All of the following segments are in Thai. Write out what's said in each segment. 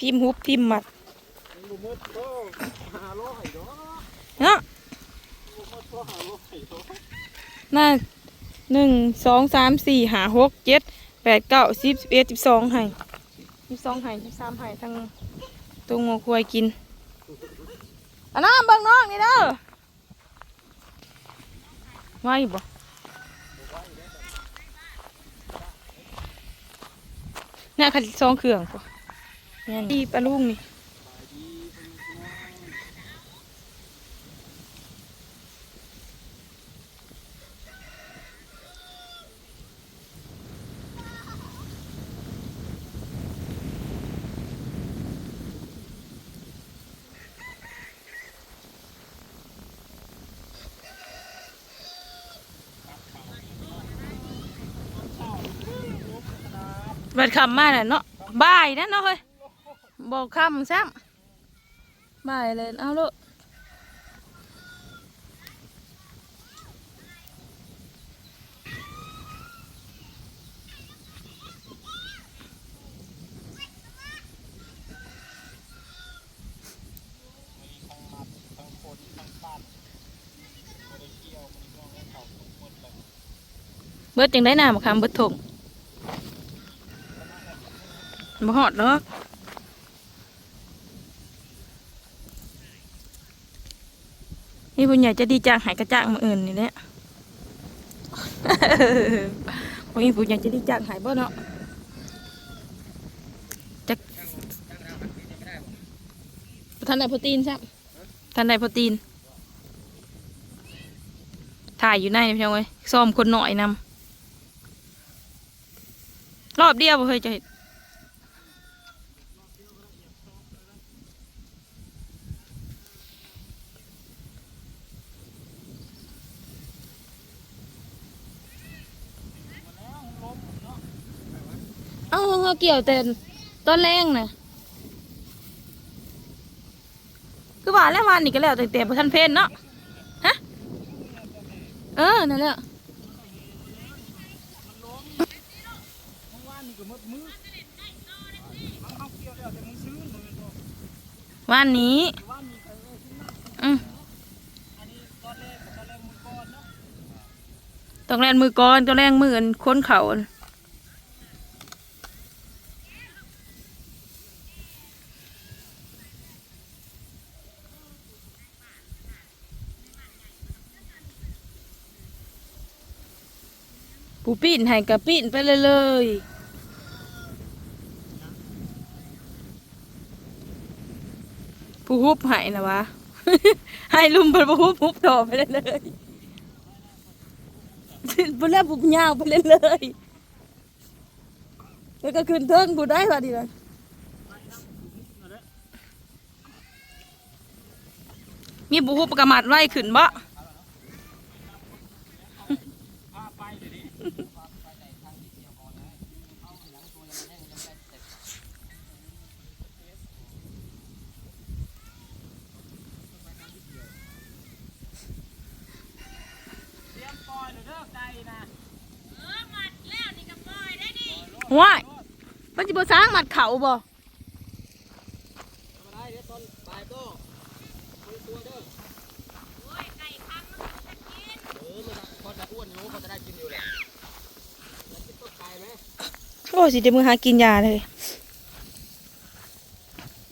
ทีมฮุบทีมหมัดมันบ่หมดก็หาร้อยดอกเนาะบ่หมดก็หาร้อยดอกน่าหนึ่งสองสามสี่หาหกเจ็ดแปดเก้าสิบสิบเอ็ดสิบสองไห่สิบสองไห่สิบสามไห่ทั้งตัวงูควายกินอันน้ำเบิ่งน้องนี่เด้อไหวบ่เนี่ยขัดสองเครื่องปะ เนี่ยนี่ปลาลุงนี่บัดคำมาน่ะเนาะบ่ายนะเนาะเฮ้ย บอกคำซ้ำบ่ายเลยเอาลูกทั้งมัดทั้งคนทั้งปั้นบ่ได้เกี่ยวมันก็ให้เขาทุกคนเลยเบิดจังได้หน้ามาคำเบิดถงบ่หอดเนาะ ผู้ใหญ่จะดีจ้างหายกระจ้างมาอื่นนี่แหละพวกนี้ผู้ใหญ่จะดีจ้างหายบ่เนาะจักท่านไหนโปรตีนใช่ท่านไหนโปรตีน ถ่ายอยู่ในนี่พี่น้องเอ้ยซ้อมคนหน่อยนำรอบเดียวบ่เคยจะเห็น เอ้าเขาเกี่ยวแต่ต้นแรงนะคือว่าแล้ววันนี้ก็แล้วแต่แต่พท่านเพนเนาะฮะเออนั่นแหละวันนี้ต้อมันก็วันนี้วานนี่ก็เออซื้อมาอืมอันนี้ตอนแรกกับตอนแรกมือก่อนต้องแลนมือก่อนต้องแลนมืออันค้นเขาอันผู้ ปีนให้กับปีนไปเลยเลยผู้ฮุบให้นะวะ ให้ลุมไปผู้ฮุบฮุบต่อไปเลยเลยไปแล้วปุ๊บยาวไปเลยเลยแล้วก็ขึ้นเทิงกูได้พอดีเลยมีบุหุปกระมัดไว้ขึ้นบ่ ว้ายมันจะบ่สร้างมัดเขาบ่ทำอะไรเดี๋ยวตอนบ่ายก็มีตัวเด้อโอ้ยไก่พังมันจะกินเออมันพอจะอ้วนอยู่พอจะได้กินอยู่แหละแล้วกินต้นไก่ไหมโอ้สิจะมือหากินยาเลย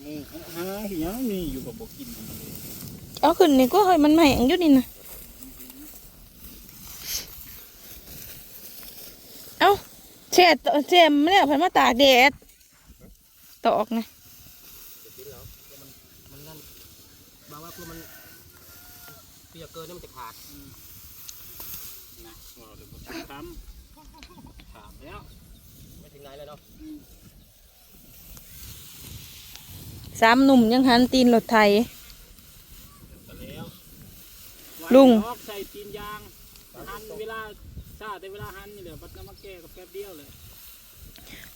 อืมหาเหี้ยนี่อยู่กับบ่กิน เอาขึ้นนี่ก็เฮ้ยมันใหม่อังอยุดนี่นะเอาแช่ตแช่มันเนี่ยพันมาตากแดดตอกนะเบียวมันนั่นบางว่าเพื่อมันเปียกเกินนี่มันจะขาดนะเราเดี๋ยวผมทำถามแล้วไม่ถึงไหนแล้วเนาะสามหนุ่มยังหันตีนรถไทย ลุงใส่ตีนยางหันเวลา ชาแต่เวลาหันนี่แลยปัดน้ำมาแก่กับแป๊บเดียวเลย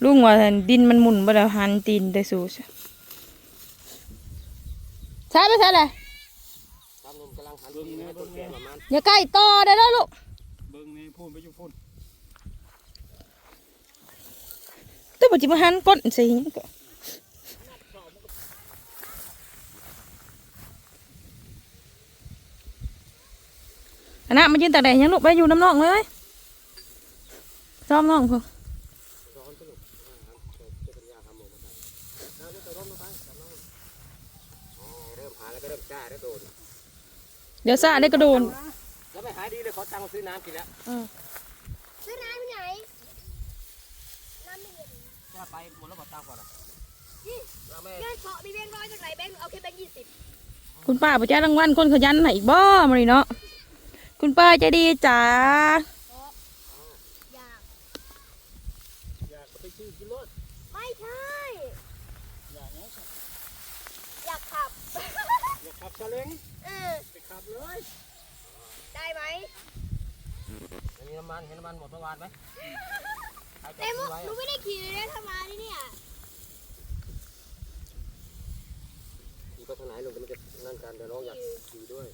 ลุงว่าดินมันหมุนเวลาหันตีนได้สูใใช่ไหมใช่เลยครับผมกำลังหันเบิ้นนี่อย่าใกล้ต่อได้แล้วลูกเบิ้งนี่พูนไปอยู่พูนตัวปัจจุบันก้นสิก็อันมันยืนแต่ไหนยังลูกไปอยู่น้ำนองเลย ซ้อมน่องพอร้อนสนุกจะเป็นยาทำหมูมาใส่เอานี่ไปร่มลงไปจับน้องอ๋อเริ่มหาแล้วก็เริ่มจ้าแล้วโดนเดี๋ยวซาได้กระโดนแล้วไม่หายดีเลยขอตังค์ซื้อน้ำกินแล้วอืมซื้อน้ำที่ไหนน้ำไม่เย็นจะไปหมดแล้วบอกตังค์ก่อนอะนี่เราไม่เงินเพาะมีแบงค์ร้อยจากไหนแบงค์เอาแค่แบงค์ยี่สิบคุณป้าประจ้ารางวัลคนขยันไหนบ่มาเลยเนาะคุณป้าใจดีจ๋า อยาก อยากไปซื้อกินรถ ไม่ใช่ อยากเนี้ยอยากขับ อยากขับซาเล้งเออไปขับเลย ได้ไหมอันนี้น้ำมันเห็นน้ำมันหมดเมื่อวานไหมใครจอแต่ดหนูซื้อไว้หนูไม่ได้ขี่เลยนะถ้ามาที่เนี่ยขี่ไปทางไหนลุงจะมันจะนั่นกันเดี๋ยวน้องอยากขี่ด้วย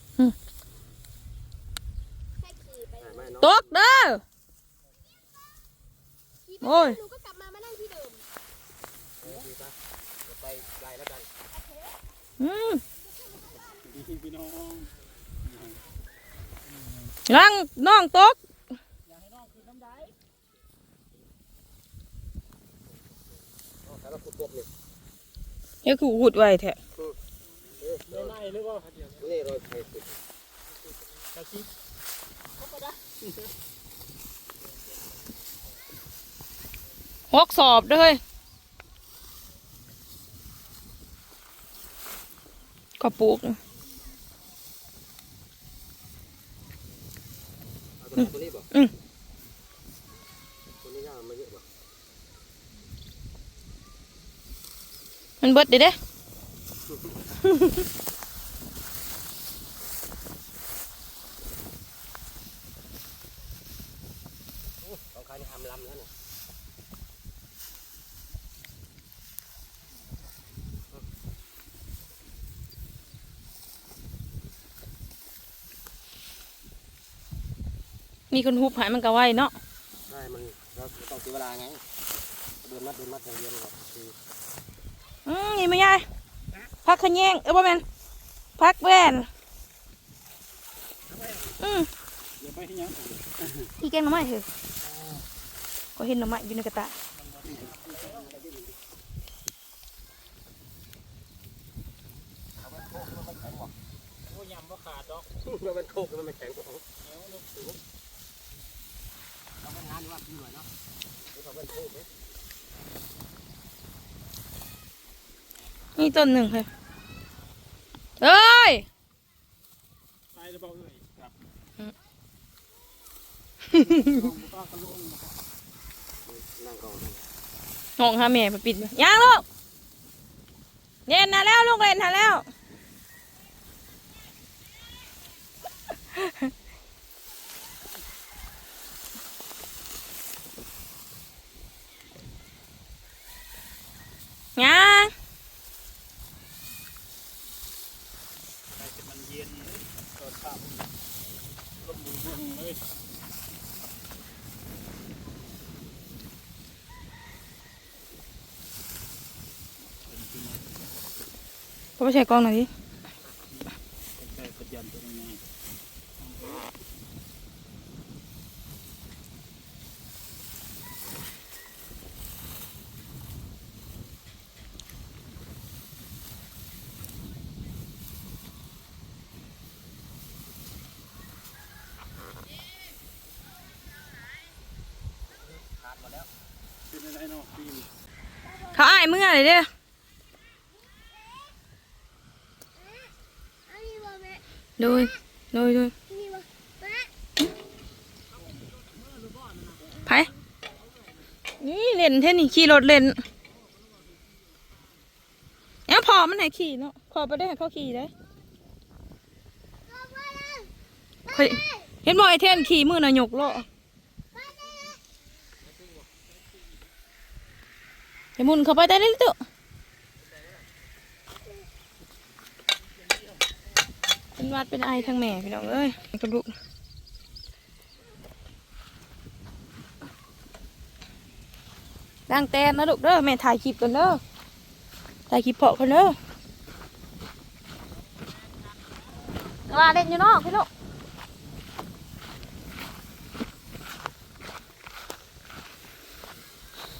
แค่ขี่ไปไม่น้องตกเด้อ ขี่ไปโอ้ย หนูก็กลับมามานั่งที่เดิม เออดีปะเดี๋ยวไปไกลแล้วกันอืมดีพี่น้องลังน้องตกอยากให้น้องคือน้ำได้แต่เราขุดกบเนี่ยเฮ้ยคือหุดไว้แท้ไม่ไล่หรือว่านี่รอยไฟสุดกระชิบหกสอบเด้วยก็ปลูกเอาตัวนี้ตัวนี้บ่อืมตัวนี้ย่างมาเยอะบ่มันเบิดเด้เด้ของใครนี่ทำลำแล้วน่ะ มีคนหุบหายมันก็ไว้เนาะได้มันเราต้องเสียเวลาไงเดินมัดเดินมัดอย่างเดียวเลยครับคืออืมนี่ไม่ยายพักขะแยงเออบ่แม่นพักแว่นอืมเดี๋ยวไปที่ยังอีแกงหน่อไม้เถอะก็เห็นหน่อไม้อยู่ในกระตะโอ้ยำบ่ขาดดอกเราเป็นโคกมันไม่แข็งกว่า เขาเป็นงานว่ากินหน่อยเนาะเราเป็นโคกเนี่ยนี่ต้นหนึ่งค่ะเอ้ยตายแล้วเปล่าเอ่ยครับอืมนั่งก่อนนั่งห้องหาแม่ไปปิดอยู่ยังลูกเล่นนะแล้วลูกเล่นนะแล้ว ยังไปจะมันเย็นเลยตอนเช้าลมบุญบุญเลย ก็ไม่ใช่กล้องหน่อยดิ ใส่ปัญญาตัวนี้ เป็นอะไรเนาะฟิล์ม เขาอายเมื่อเลยเด้ออันนี้ว่าแม่โดยโดยโดยนี่ว่าแม่ไผนี่เล่นเท่นี่ขี่รถเล่นเอ้าพอมันไหนขี่เนาะพอไปได้ให้เขาขี่ได้ข้อยเห็นบ่ไอเทนขี่มือน่ะยกโล หมุนเข้าไปได้เลยตุเป็นวัดเป็นไอทางแม่พี่น้องเอ้ยกระดูกด่างแตนนะลูกเด้อแม่ถ่ายคลิปกันเด้อถ่ายคลิปเพาะกันเด้อกลาเล่นอยู่นอกพี่ลูก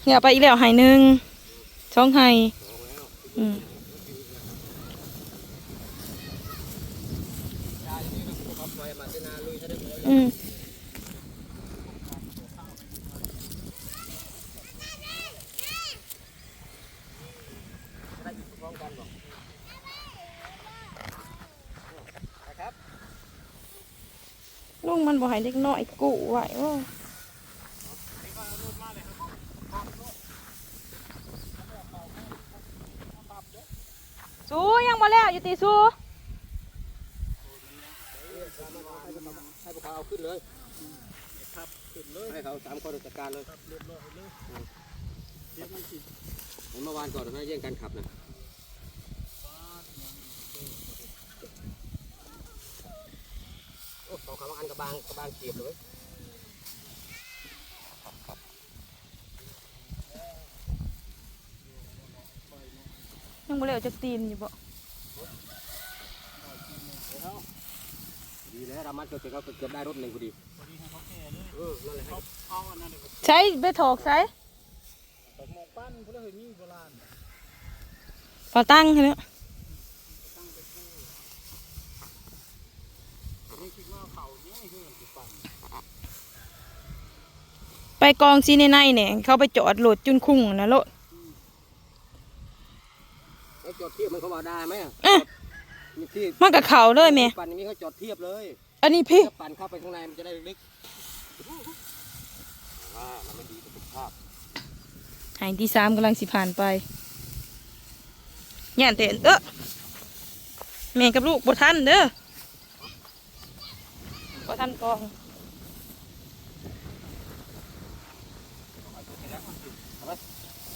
เนี่ยไปอีกแล้วหายหนึ่ง สองไห่ สองแล้ว อืม ยายนี่ก็ขับไปมาเจนาลุยซะได้เลย อืม ได้อยู่พร้อมกันบอกนะครับ ลุงมันบ่ให้เด็กน้อยกู้ไว้โอ้ สู้ยังมาแล้วอยู่ตีสู้ให้พวกเขาเอาขึ้นเลยครับขึ้นเลยให้เขาสามคนจัดการเลยเรียบร้อยเลยเดี๋ยวมันสิเหมือนเมื่อวานก่อนนะแย่งกันขับนะโอ้สองขาบางอันกับบางกับบางเกียบเลย ยังมาแล้วจะตีนอยู่บ่ดีแล้วรามันเกิดเสร็จก็เกือบได้รถหนึ่งพอดีเออนั่นแหละครับใช้ไปถอกใช้หมกปั้นพวกเราเห็นมีโบราณพอตั้งให้แล้วนี่คิดว่าเขาเนี่ยเฮือนสิปั้นไปกองซีในในเนี่ยเขาไปจอดโหลดจุนคุ้งนะโลดไอ้ จอดเทียบมันเขาบอกได้ไหมเอ๊ะมีที่มันกับเขาเลยแม่ปั่นอย่างนี้เขาจอดเทียบเลยอันนี้พี่ถ้าปั่นเข้าไปข้างในมันจะได้ลึกอ่ามันไม่ดีต่อสุขภาพหายที่สามกำลังสิผ่านไปย่านเตนเออแม่กับลูกบ่ทันเด้อบ่ทันกอง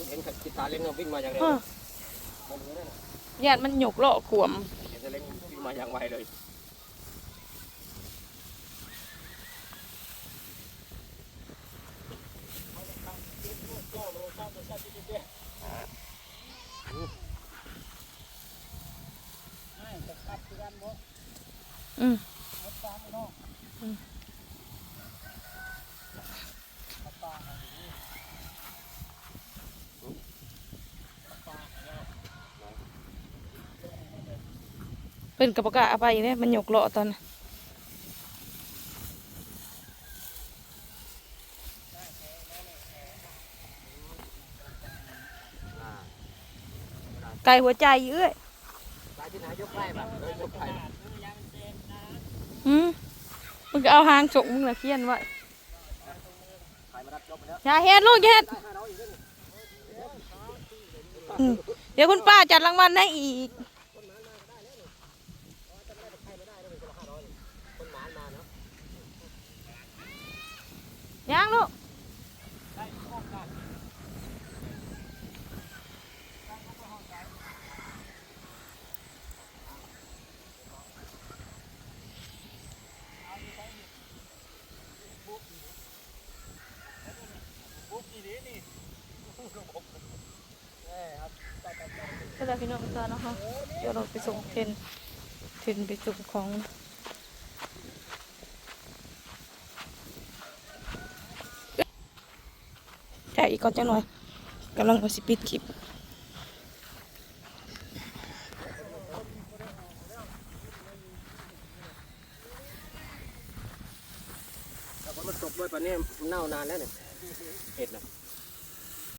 เห็นกิตาเล้งวิ่งมาอย่างเร็วอ้อ มันเหมือนนั่นน่ะย่านมันหยกเลาะขวมเห็นแต่เล้งวิ่งมาอย่างไวเลย เพิ่นกับประไปเนี่ยมันหยกเลาะตอนไก่หัวใจเอ้ยสายที่ไหนยกไล่แบบเออยกไล่อืมมึงก็เอาหางฉกมึงละเคียนไว้อย่าเฮ็ดลูกอย่าเฮ็ดเดี๋ยวคุณป้าจัดรางวัลให้อีก คนหมานมาเนาะ ยังลูก ก็เลยพี่น้องกันนะคะเดี๋ยวเราไปส่งเทนเทนไปส่งของใช่อีกก่อนจะหน่อยกำลังเอาสิปิดคลิปแต่พอมันตกด้วยปานนี้มันเน่านานแล้วเนี่ยเห็ดนะ